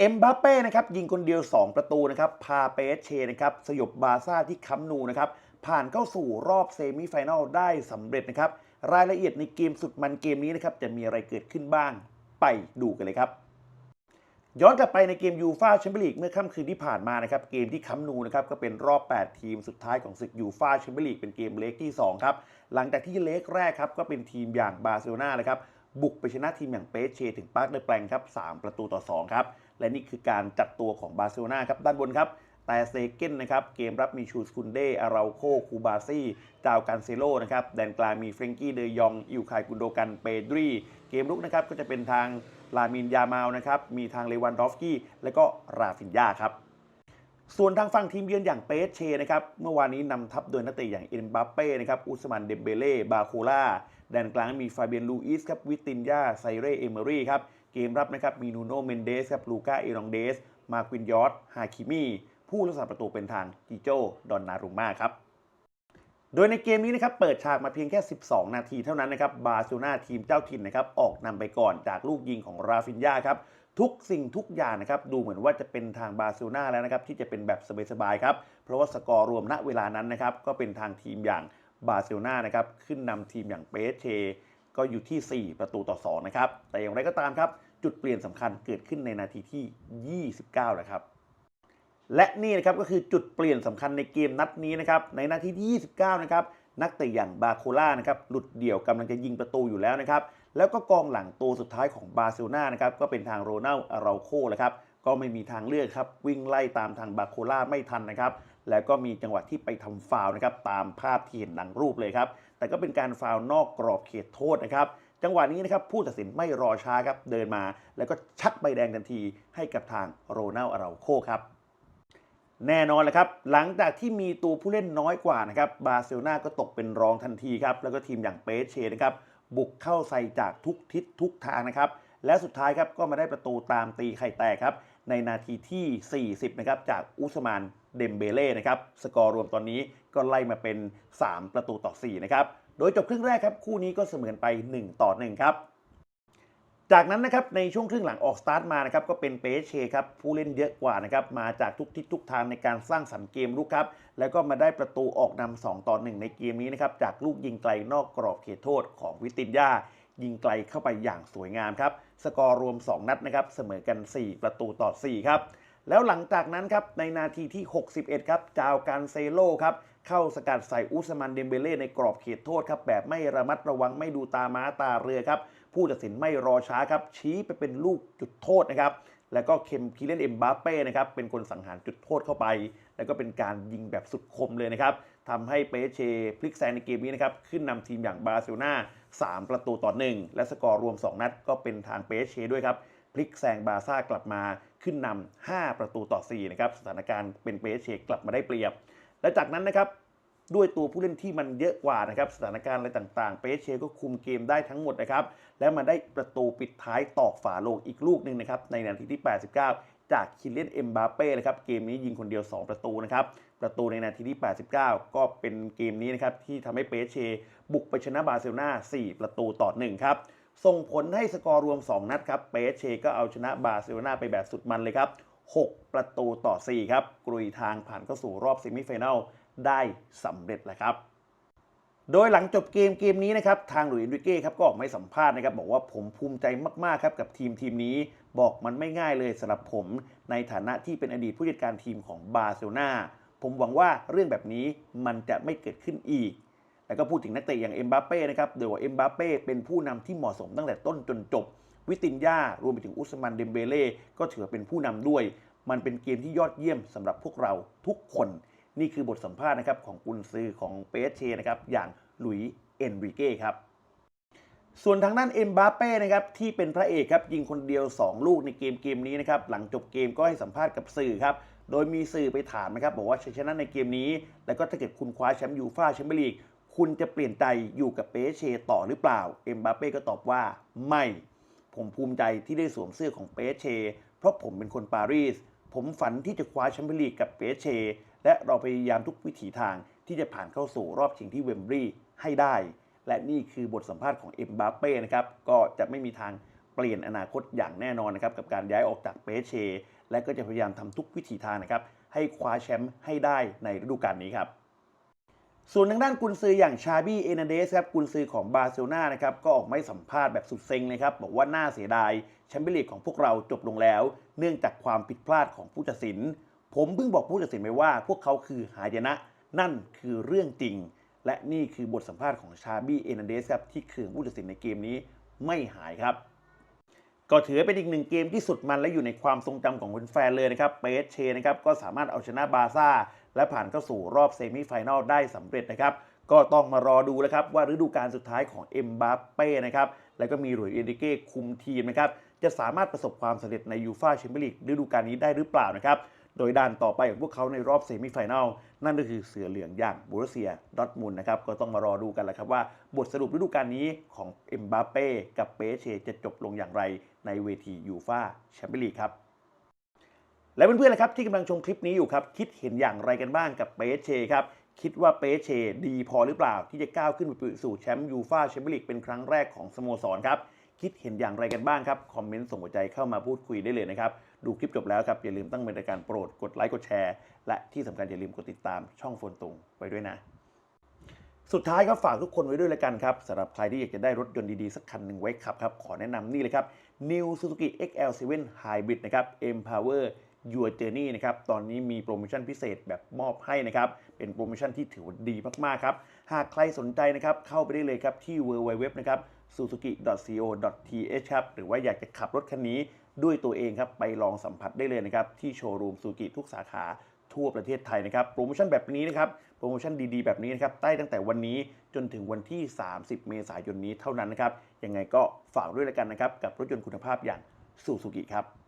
เอ็มบัปเป้นะครับยิงคนเดียว 2 ประตูนะครับพาเปเชนะครับสยบบาซ่าที่คัมนูนะครับผ่านเข้าสู่รอบเซมิไฟแนลได้สำเร็จนะครับรายละเอียดในเกมสุดมันเกมนี้นะครับจะมีอะไรเกิดขึ้นบ้างไปดูกันเลยครับ ย้อนกลับไปในเกมยูฟาแชมเปี้ยนลีกเมื่อค่ำคืนที่ผ่านมานะครับเกมที่คัมนูนะครับก็เป็นรอบ 8 ทีมสุดท้ายของศึกยูฟาแชมเปี้ยนลีกเป็นเกมเล็กที่ 2 ครับ หลังจากที่เล็กแรกครับก็เป็นทีมอย่างบาร์เซโลนานะครับบุกไปชนะทีมอย่างเปเชถึงปาร์คเดอแปลงครับ3ประตูต่อ 2 ครับ และนี่คือการจัดตัวของบาร์เซโลนาครับด้านบนครับแต่เซเกนนะครับเกมรับมีชูสคุนเดอาราโคคูบาซี่จาวกันเซโลนะครับแดนกลางมีเฟรงกี้เดยองอิวคายกุนโดกันเปดรีเกมลุกนะครับก็จะเป็นทางลามินยามาลนะครับมีทางเลวันดอฟสกี้และก็ราฟินยาครับส่วนทางฝั่งทีมเยือนอย่างเปเชนะครับเมื่อวานนี้นำทัพโดยนักเตะอย่างเอ็มบัปเป้นะครับอุสมันเดมเบเล่บาโคล่าแดนกลางมีฟาเบียนลูอิสครับวิตินยาไซเรเอเมอรี่ครับ เกมรับนะครับมีนูโนเมนเดสครับลูก้าเอรองเดส มาควินยอร์ดฮาคิมีผู้รักษาประตูเป็นทางกิโจดอนนารุม่าครับโดยในเกมนี้นะครับเปิดฉากมาเพียงแค่ 12 นาทีเท่านั้นนะครับบาร์เซโลนาทีมเจ้าถิ่นนะครับออกนำไปก่อนจากลูกยิงของราฟินยาครับทุกสิ่งทุกอย่างนะครับดูเหมือนว่าจะเป็นทางบาร์เซโลนาแล้วนะครับที่จะเป็นแบบสบายๆครับเพราะว่าสกอร์รวมณเวลานั้นนะครับก็เป็นทางทีมอย่างบาร์เซโลนานะครับขึ้นนำทีมอย่างเปเช ก็อยู่ที่ 4 ประตูต่อ 2 นะครับ แต่อย่างไรก็ตามครับ จุดเปลี่ยนสำคัญเกิดขึ้นในนาทีที่ 29 นะครับ และนี่นะครับก็คือจุดเปลี่ยนสำคัญในเกมนัดนี้นะครับ ในนาทีที่ 29 นะครับ นักเตะอย่างบาโคล่านะครับ หลุดเดี่ยวกำลังจะยิงประตูอยู่แล้วนะครับ แล้วก็กองหลังตัวสุดท้ายของบาร์เซโลนานะครับ ก็เป็นทางโรนัลอาราโคแล้วครับ ก็ไม่มีทางเลือกครับ วิ่งไล่ตามทางบาโคล่าไม่ทันนะครับ แล้วก็มีจังหวะที่ไปทำฟาวนะครับตามภาพที่เห็นหลังรูปเลยครับ แต่ก็เป็นการฟาวนอกกรอบเขตโทษนะครับจังหวะนี้นะครับผู้ตัดสินไม่รอช้าครับเดินมา แล้วก็ชักใบแดงทันทีให้กับทางโรนัลอาราโคครับแน่นอนแหละครับ หลังจากที่มีตัวผู้เล่นน้อยกว่านะครับบาร์เซโลนาก็ตกเป็นรองทันทีครับแล้วก็ทีมอย่างเปเชนะครับบุกเข้าใส่จากทุกทิศทุกทางนะครับและสุดท้ายครับก็มาได้ประตูตามตีไข่แตกครับในนาทีที่ 40นะครับจากอุสมาน เดมเบเล่นะครับสกอร์รวมตอนนี้ก็ไล่มาเป็น 3 ประตูต่อ4นะครับโดยจบครึ่งแรกครับคู่นี้ก็เสมือนไป 1 ต่อ1ครับจากนั้นนะครับในช่วงครึ่งหลังออกสตาร์ทมานะครับก็เป็นเปเชครับผู้เล่นเยอะกว่านะครับมาจากทุกทิศทุกทางในการสร้างสรรค์เกมลุกครับแล้วก็มาได้ประตูออกนำ2ต่อ 1 ในเกมนี้นะครับจากลูกยิงไกลนอกกรอบเขตโทษของวิตินยายิงไกลเข้าไปอย่างสวยงามครับสกอร์รวม 2 นัดนะครับเสมอกัน 4 ประตูต่อ 4 ครับ แล้วหลังจากนั้นครับในนาทีที่ 61 ครับจาวการเซโลครับเข้าสกัดใส่อุสมันเดมเบเล่ในกรอบเขตโทษครับแบบไม่ระมัดระวังไม่ดูตาม้าตาเรือครับผู้ตัดสินไม่รอช้าครับชี้ไปเป็นลูกจุดโทษนะครับแล้วก็เคมคิเลนเอ็มบาเป้นะครับเป็นคนสังหารจุดโทษเข้าไป แล้วก็เป็นการยิงแบบสุดคมเลยนะครับทำให้เปเชพลิกแซงในเกมนี้นะครับขึ้นนำทีมอย่างบาร์เซโลนา3 ประตูต่อ 1 และสกอร์รวม 2 นัดก็เป็นทางเปเชด้วยครับพลิกแซงบาซ่ากลับมา ขึ้นนำ5ประตูต่อ4นะครับสถานการณ์เป็นเปเชกลับมาได้เปรียบ และจากนั้นนะครับด้วยตัวผู้เล่นที่มันเยอะกว่านะครับสถานการณ์อะไรต่างๆ เปเชก็คุมเกมได้ทั้งหมดนะครับและมาได้ประตูปิดท้ายตอกฝาโลงอีกลูกหนึ่งนะครับในนาทีที่ 89 จากคิลเลนเอ็มบาเป้นะครับเกมนี้ยิงคนเดียว 2 ประตูนะครับประตูในนาทีที่ 89 ก็เป็นเกมนี้นะครับที่ทำให้เปเชบุกไปชนะบาร์เซโลนา4 ประตูต่อ1ครับ ส่งผลให้สกอร์รวม 2 นัดครับ เปเชก็เอาชนะบาร์เซโลนาไปแบบสุดมันเลยครับ 6 ประตูต่อ 4 ครับ กรุยทางผ่านเข้าสู่รอบเซมิไฟแนลได้สำเร็จแล้วครับ โดยหลังจบเกมเกมนี้นะครับทางหลุยส์เอนริเก้ครับก็ออกมาสัมภาษณ์นะครับ บอกว่าผมภูมิใจมาก ๆ ครับกับทีมทีมนี้ บอกมันไม่ง่ายเลยสำหรับผมในฐานะที่เป็นอดีตผู้จัดการทีมของบาร์เซโลนาผมหวังว่าเรื่องแบบนี้มันจะไม่เกิดขึ้นอีก แล้วก็พูดถึงนักเตะอย่างเอ็มบาเป้นะครับโดยว่าเอ็มบาเป้เป็นผู้นำที่เหมาะสมตั้งแต่ต้นจนจบ วิตินยารวมไปถึงอุสมันเดมเบเล่ก็ถือเป็นผู้นำด้วย มันเป็นเกมที่ยอดเยี่ยมสำหรับพวกเราทุกคน นี่คือบทสัมภาษณ์นะครับของกุนซือของเปเชนะครับอย่างหลุยส์เอนริเก้ครับส่วนทางด้านเอ็มบาเป้นะครับที่เป็นพระเอกครับยิงคนเดียว 2 ลูกในเกมเกมนี้นะครับหลังจบเกมก็ให้สัมภาษณ์กับสื่อครับโดยมีสื่อไปถามนะครับบอกว่าชัยชนะในเกมนี้ แล้วก็ถ้าเกิดคุณคว้าแชมป์ยูฟ่าแชมเปี้ยนลีก คุณจะเปลี่ยนใจอยู่กับเปเชต่อหรือเปล่า เอ็มบาเป้ก็ตอบว่าไม่ ผมภูมิใจที่ได้สวมเสื้อของเปเช เพราะผมเป็นคนปารีส ผมฝันที่จะคว้าแชมเปี้ยนลีกกับเปเช และเราพยายามทุกวิถีทางที่จะผ่านเข้าสู่รอบชิงที่เวมบลีย์ให้ได้ และนี่คือบทสัมภาษณ์ของเอ็มบาเป้นะครับ ก็จะไม่มีทางเปลี่ยนอนาคตอย่างแน่นอนนะครับกับการย้ายออกจากเปเช และก็จะพยายามทำทุกวิถีทางนะครับให้คว้าแชมป์ให้ได้ในฤดูกาลนี้ครับ ส่วนทางด้านกุนซืออย่างชาบี้เอนาเดสครับกุนซือของบาร์เซโลนานะครับก็ออกไม่สัมภาษณ์แบบสุดเซ็งนะครับบอกว่าน่าเสียดายแชมเปี้ยนลีกของพวกเราจบลงแล้ว เนื่องจากความผิดพลาดของผู้ตัดสิน ผมเพิ่งบอกผู้ตัดสินไปว่า พวกเขาคือหายนะ นั่นคือเรื่องจริง และนี่คือบทสัมภาษณ์ของชาบี้เอนาเดสครับที่เคืองผู้ตัดสินในเกมนี้ไม่หายครับ ก็ถือเป็นอีกหนึ่งเกมที่สุดมันและอยู่ในความทรงจำของแฟนๆเลยนะครับเปสเชนะครับก็สามารถเอาชนะบาร์ซ่า และผ่านเข้าสู่รอบเซมิไฟแนลได้สำเร็จนะครับ ก็ต้องมารอดูแล้วครับว่าฤดูกาลสุดท้ายของเอ็มบาเป้นะครับแล้วก็มีหลุยส์เอริเก้คุมทีมนะครับจะสามารถประสบความสำเร็จในยูฟาแชมเปี้ยนลีกฤดูกาลนี้ได้หรือเปล่านะครับโดยด่านต่อไปของพวกเขาในรอบเซมิไฟแนลนั่นก็คือเสือเหลืองอย่างบูรเซียดอทมุนนะครับก็ต้องมารอดูกันแหละครับว่าบทสรุปฤดูกาลนี้ของเอ็มบาเป้กับเปเชจะจบลงอย่างไรในเวทียูฟาแชมเปี้ยนลีกครับ และเพื่อนๆนะครับที่กำลังชมคลิปนี้อยู่ครับคิดเห็นอย่างไรกันบ้างกับเปเชครับคิดว่าเปเชดีพอหรือเปล่า ที่จะก้าวขึ้นไปสู่แชมป์ยูฟาแชมเปี้ยนลีกเป็นครั้งแรกของสโมสรครับคิดเห็นอย่างไรกันบ้างครับคอมเมนต์ส่งหัวใจเข้ามาพูดคุยได้เลยนะครับดูคลิปจบแล้วครับอย่าลืมตั้งเป็นรายการโปรดกดไลค์กดแชร์ และที่สำคัญอย่าลืมกดติดตามช่องโฟนตุงไว้ด้วยนะสุดท้ายก็ฝากทุกคนไว้ด้วยละกันครับสำหรับใครที่อยากจะได้รถยนต์ดีๆ สักคันหนึ่งไว้ขับครับ ขอแนะนำนี่เลยครับ New Suzuki XL7 Hybrid นะครับ Empower Your Journey นะครับ ตอนนี้มีโปรโมชั่นพิเศษแบบมอบให้นะครับ เป็นโปรโมชั่นที่ถือว่าดีมาก ๆ ครับ หากใครสนใจนะครับ เข้าไปได้เลยครับที่ www นะครับ suzuki.co.th ครับ หรือว่าอยากจะขับรถคันนี้ด้วยตัวเองครับ ไปลองสัมผัสได้เลยนะครับ ที่โชว์รูมซูกิทุกสาขาทั่วประเทศไทยนะครับ โปรโมชั่นแบบนี้นะครับ โปรโมชั่นดีๆ แบบนี้นะครับได้ตั้งแต่วันนี้จนถึงวันที่ 30 เมษายนนี้เท่านั้นนะครับ ยังไงก็ฝากด้วยละกันนะครับ กับรถยนต์คุณภาพอย่างซูซูกิครับ